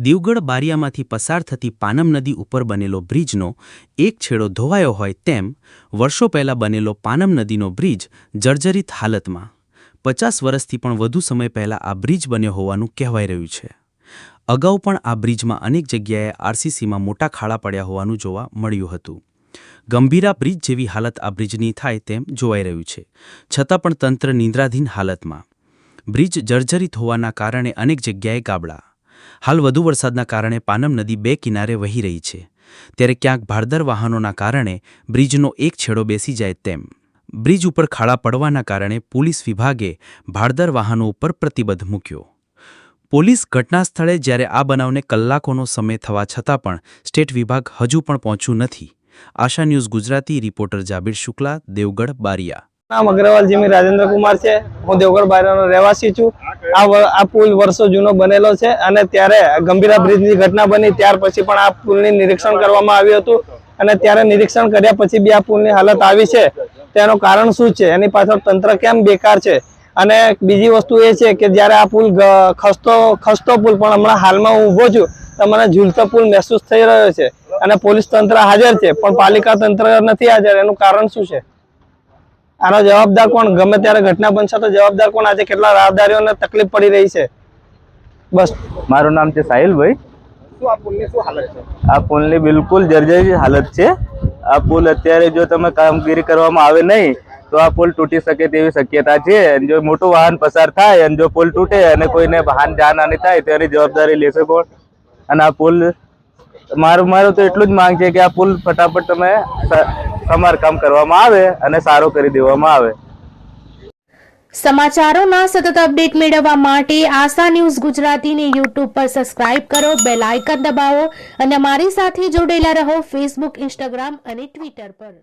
દીવગઢ બારિયામાંથી પસાર થતી પાનમ નદી ઉપર બનેલો બ્રિજનો એક છેડો ધોવાયો હોય તેમ વર્ષો પહેલાં બનેલો પાનમ નદીનો બ્રિજ જર્જરિત હાલતમાં. પચાસ વર્ષથી પણ વધુ સમય પહેલાં આ બ્રિજ બન્યો હોવાનું કહેવાઈ રહ્યું છે. અગાઉ પણ આ બ્રિજમાં અનેક જગ્યાએ આરસીસીમાં મોટા ખાડા પડ્યા હોવાનું જોવા મળ્યું હતું. ગંભીરા બ્રિજ જેવી હાલત આ બ્રિજની થાય તેમ જોવાઈ રહ્યું છે. છતાં પણ તંત્ર નિંદ્રાધીન હાલતમાં. બ્રિજ જર્જરિત હોવાના કારણે અનેક જગ્યાએ ગાબડા. હાલ વધુ વરસાદના કારણે પાનમ નદી બે કિનારે વહી રહી છે. ત્યારે ક્યાંક ભારદર વાહનોના કારણે બ્રિજનો એક છેડો બેસી જાય તેમ. બ્રિજ ઉપર ખાડા પડવાના કારણે પોલીસ વિભાગે ભારદર વાહનો ઉપર પ્રતિબંધ મૂક્યો. પોલીસ ઘટના સ્થળે જ્યારે આ બનાવને કલાકોનો સમય થવા છતાં પણ સ્ટેટ વિભાગ હજુ પણ પહોંચ્યું નથી. Asha news Gujarati, reporter Jabir Shukla, Devgadh, Baria. નામ અગ્રવાલ જીમી રાજેન્દ્ર કુમાર છે. હું દેવગઢ બારિયાનો રહેવાસી છું. આ આ પુલ વર્ષો જૂનો બનેલો છે અને ત્યારે ગંભીરા બ્રિજની ઘટના બની. ત્યાર પછી પણ આ પુલની નિરીક્ષણ કરવામાં આવ્યું હતું અને ત્યારે નિરીક્ષણ કર્યા પછી બી આ પુલની હાલત આવી છે. તેનું કારણ શું છે? એની પાછળ તંત્ર કેમ બેકાર છે? અને બીજી વસ્તુ એ છે કે જ્યારે આ પુલ ખસતો ખસતો પુલ પણ હમણાં હાલમાં હું ઊભો છું, તો મને ઝૂલતો પુલ મહેસૂસ થઈ રહ્યો છે અને પોલીસ તંત્ર હાજર છે, પણ પાલિકા તંત્ર નથી હાજર. એનું કારણ શું છે? આનો જવાબદાર કોણ? ગમે ત્યારે ઘટના બનશે તો જવાબદાર કોણ? આજે કેટલા રાહદારીઓને તકલીફ પડી રહી છે? બસ. મારું નામ છે સાહિલભાઈ આ પુલની બિલકુલ જર્જરી હાલત છે. આ પુલ અત્યારે જો તમે કામગીરી કરવામાં આવે નહીં તો આ પુલ તૂટી શકે તેવી શક્યતા છે. અને જો મોટું વાહન પસાર થાય અને જો પુલ તૂટે અને કોઈને વાહન જાનહાની થાય તો એની જવાબદારી લેશે કોણ? અને આ પુલ મારું મારું તો એટલું જ માંગ છે કે આ પુલ ફટાફટ તમે સમારકામ કરવામાં આવે અને સારો કરી દેવામાં આવે. સમાચારોના સતત અપડેટ મેળવવા માટે આશા ન્યૂઝ ગુજરાતીને યુટ્યુબ પર સબસ્ક્રાઇબ કરો, બેલ આઇકન દબાવો અને અમારી સાથે જોડેલા રહો ફેસબુક, ઇન્સ્ટાગ્રામ અને ટ્વિટર પર.